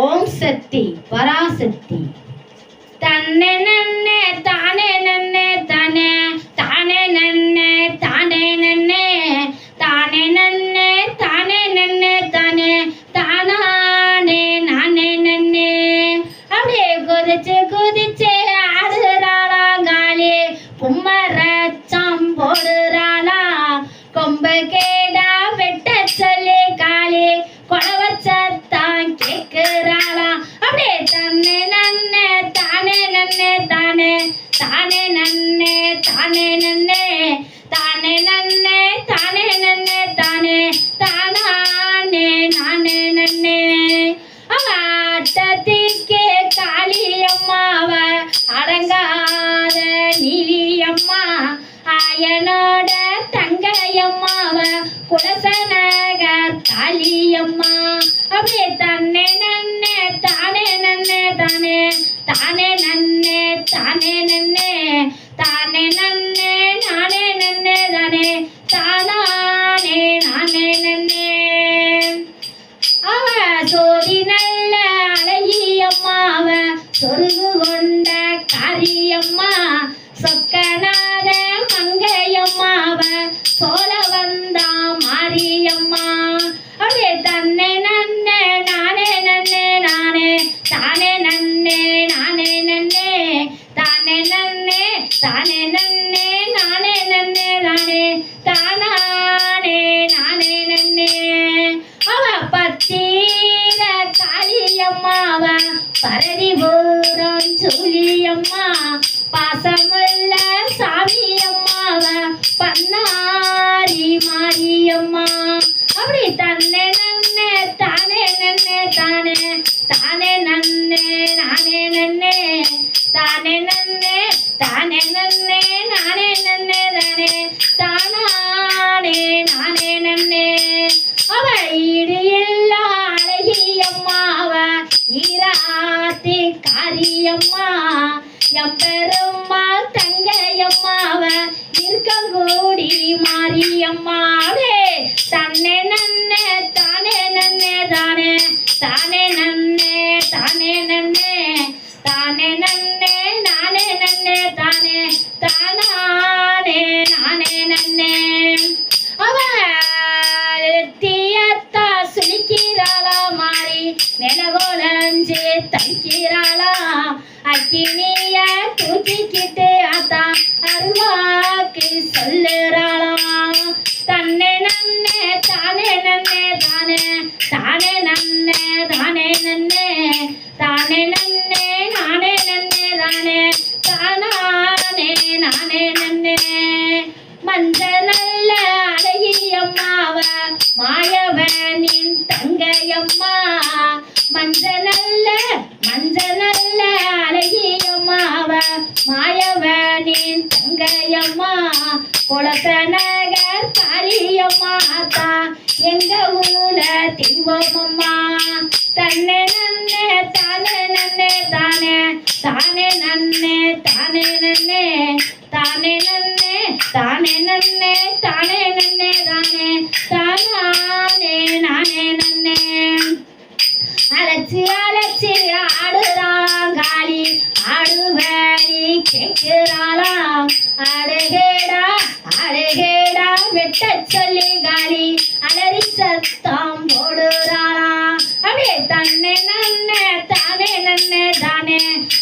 ஓம் சக்தி பராசக்தி. தன்னை நன்னே தானே நன்னே தானே தானே நன்னே. அடங்காத நீலியம்மா. ஆயனோட தங்கையம்மாவ குலசனக தாலியம்மா அப்படியே தன்னே நன்னே தானே நன்னே தானே தானே நன்னே தானே நன்னே தானே நன்னே நானே நன்னே தானே தானானே நானே நன்னே. அம்மா சொக்கநாத மங்கையம்மாவ சோழ வந்தா மாரியம்மா. அப்படியே தன்னை தானே நன்னே நானே நன்னே தானே நன்னே தானே நன்னே நானே நன்னே தானே தானானே நானே நன்னே. அவ ஈடு எல்லா அழகியம்மாவ ஈராத்தி காரியம்மா. எம் பெருமா தங்கையம்மாவ இருக்கங்கூடி மாரியம்மாவே தன்னே நன்னே தானே நன்னே தானே நன்னே நானே நன்னே தானே தானே நானே நன்னே. அவ தீயத்தா சுழிக்கிறாளா மாறி நிலகோலஞ்சு தைக்கிறாளா அக்கினிய தூக்கிக்கிட்டு அத்தா அருவாக்கு சொல்லு நானே நன்னே நானே நன்னே தானே தானானே நானே நன்னே. மஞ்ச நல்ல அழகியம்மாவ மாயவனின் தங்கையம்மா மஞ்ச நல்ல மஞ்ச நல்ல அழகியம்மாவ மாயவனின் தங்கையம்மா குலசனகர் காளியம்மா தான் எங்க ஊல திவமம்மா தன்னை நன்னே தானே நன்னே தானே தானே நன்னே தானே நன்னே தானே நன்னே தானே நன்னே தானே நன்னே தானே தானே நானே நன்னே. அழைச்சி அழைச்சி ஆடுறாளாம் காளி. ஆடுவேணி கேட்கிறாளாம். ஆடுகேடா ஆடுகேடா வெட்ட சொல்லி காளி. சத்தம் போடுறாளாம் அப்படியே தன்னை நன்னே தானே நன்னே தானே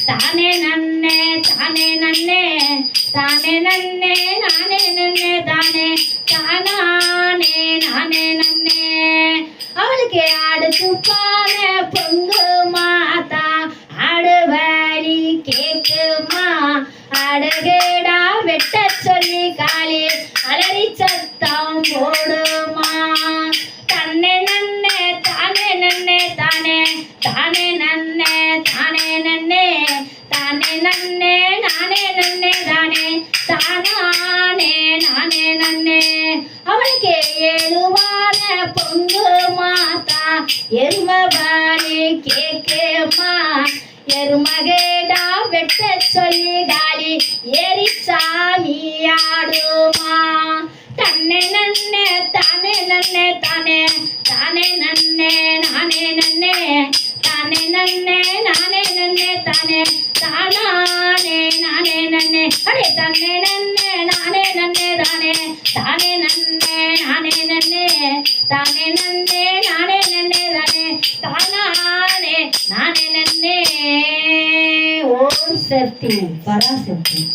தானே நன்னே தானே நன்னே தானே நன்னே நானே நன்னே தானே தானானே நானே நன்னே. அவளுக்கு அடுத்து பான பொங்கு மாதா ஆடுவழி கேக்குமா? அடகேடா வெட்ட சொல்லி காலி அலறி சத்தம் போடுமா? தானானே நானே நன்னே அவளுக்கு ஏழுவான பொங்கு மாதா எருமபாலி கேக்கேமா எருமகேடா வெட்ட சொல்லி காலி ஏறி சாமி ஆடுமா. தன்னை நன்னே தானே நன்னே தானே. தானே நன்னே நானே நன்னே. தானே நன்னே நானே நன்னே தானே. தானானே நானே நன்னே. அடே தன்னே நன்னே நானே நன்னே தானே. தானே நன்னே நானே நன்னே. தானே நன்னே நானே நன்னே தானே. தானானே நானே நன்னே. ஓம் சக்தி. பராசக்தி